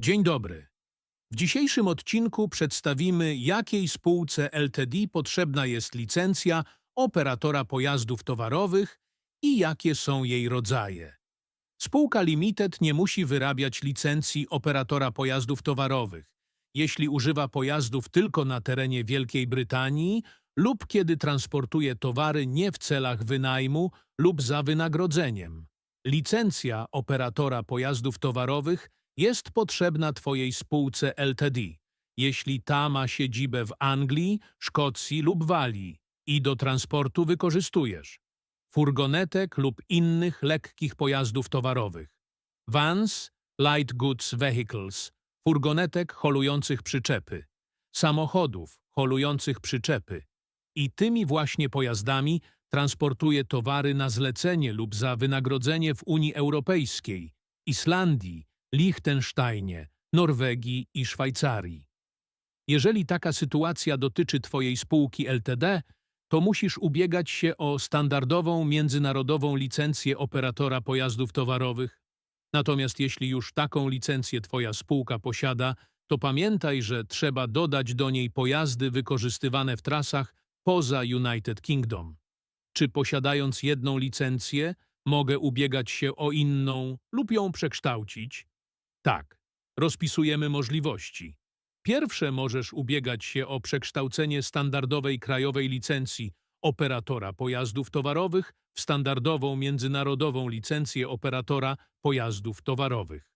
Dzień dobry. W dzisiejszym odcinku przedstawimy, jakiej spółce LTD potrzebna jest licencja operatora pojazdów towarowych i jakie są jej rodzaje. Spółka Limited nie musi wyrabiać licencji operatora pojazdów towarowych, jeśli używa pojazdów tylko na terenie Wielkiej Brytanii lub kiedy transportuje towary nie w celach wynajmu lub za wynagrodzeniem. Licencja operatora pojazdów towarowych jest potrzebna Twojej spółce LTD, jeśli ta ma siedzibę w Anglii, Szkocji lub Walii i do transportu wykorzystujesz. Furgonetek lub innych lekkich pojazdów towarowych, vans, light goods vehicles, furgonetek holujących przyczepy, samochodów holujących przyczepy. I tymi właśnie pojazdami transportuje towary na zlecenie lub za wynagrodzenie w Unii Europejskiej, Islandii, Liechtensteinie, Norwegii i Szwajcarii. Jeżeli taka sytuacja dotyczy Twojej spółki LTD, to musisz ubiegać się o standardową międzynarodową licencję operatora pojazdów towarowych. Natomiast jeśli już taką licencję Twoja spółka posiada, to pamiętaj, że trzeba dodać do niej pojazdy wykorzystywane w trasach poza United Kingdom. Czy posiadając jedną licencję, mogę ubiegać się o inną lub ją przekształcić? Tak, rozpisujemy możliwości. Pierwsze możesz ubiegać się o przekształcenie standardowej krajowej licencji operatora pojazdów towarowych w standardową międzynarodową licencję operatora pojazdów towarowych.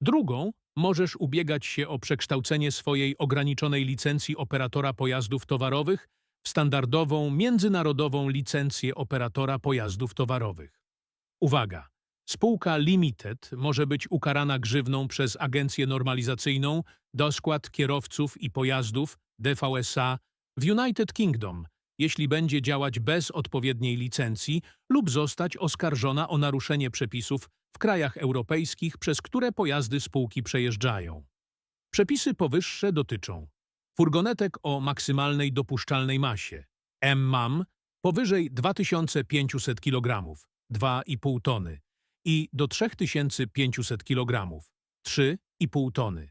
Drugą możesz ubiegać się o przekształcenie swojej ograniczonej licencji operatora pojazdów towarowych w standardową międzynarodową licencję operatora pojazdów towarowych. Uwaga! Spółka Limited może być ukarana grzywną przez Agencję Normalizacyjną do skład kierowców i pojazdów DVSA w United Kingdom, jeśli będzie działać bez odpowiedniej licencji lub zostać oskarżona o naruszenie przepisów w krajach europejskich, przez które pojazdy spółki przejeżdżają. Przepisy powyższe dotyczą furgonetek o maksymalnej dopuszczalnej masie MMAM powyżej 2500 kg, 2,5 tony i do 3500 kg, 3,5 tony.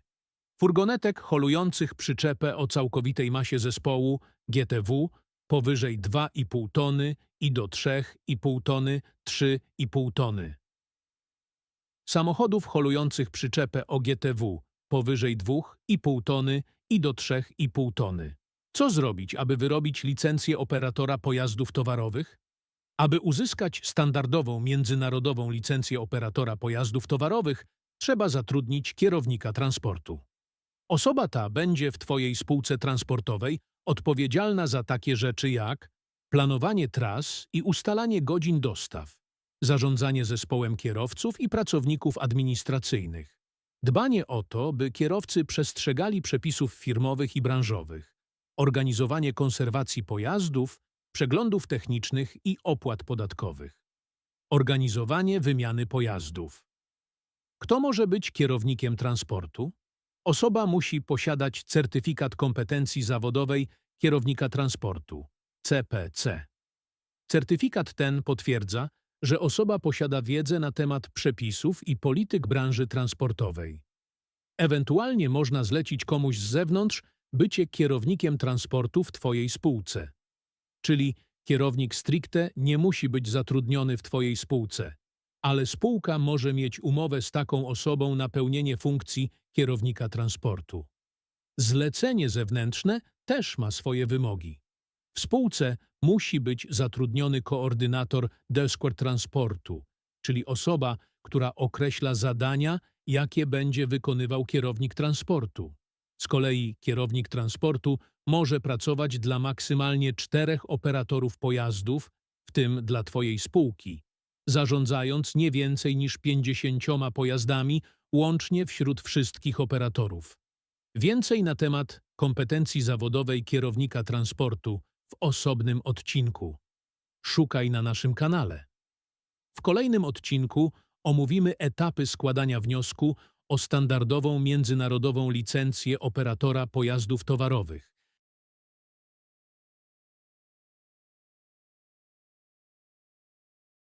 Furgonetek holujących przyczepę o całkowitej masie zespołu GTW powyżej 2,5 tony i do 3,5 tony, 3,5 tony. Samochodów holujących przyczepę o GTW powyżej 2,5 tony i do 3,5 tony. Co zrobić, aby wyrobić licencję operatora pojazdów towarowych? Aby uzyskać standardową międzynarodową licencję operatora pojazdów towarowych, trzeba zatrudnić kierownika transportu. Osoba ta będzie w Twojej spółce transportowej odpowiedzialna za takie rzeczy jak planowanie tras i ustalanie godzin dostaw, zarządzanie zespołem kierowców i pracowników administracyjnych, dbanie o to, by kierowcy przestrzegali przepisów firmowych i branżowych, organizowanie konserwacji pojazdów, przeglądów technicznych i opłat podatkowych, organizowanie wymiany pojazdów. Kto może być kierownikiem transportu? Osoba musi posiadać certyfikat kompetencji zawodowej kierownika transportu CPC. Certyfikat ten potwierdza, że osoba posiada wiedzę na temat przepisów i polityk branży transportowej. Ewentualnie można zlecić komuś z zewnątrz bycie kierownikiem transportu w Twojej spółce. Czyli kierownik stricte nie musi być zatrudniony w Twojej spółce, ale spółka może mieć umowę z taką osobą na pełnienie funkcji kierownika transportu. Zlecenie zewnętrzne też ma swoje wymogi. W spółce musi być zatrudniony koordynator deskort transportu, czyli osoba, która określa zadania, jakie będzie wykonywał kierownik transportu. Z kolei kierownik transportu może pracować dla maksymalnie czterech operatorów pojazdów, w tym dla Twojej spółki, zarządzając nie więcej niż 50 pojazdami łącznie wśród wszystkich operatorów. Więcej na temat kompetencji zawodowej kierownika transportu w osobnym odcinku. Szukaj na naszym kanale. W kolejnym odcinku omówimy etapy składania wniosku o standardową międzynarodową licencję operatora pojazdów towarowych.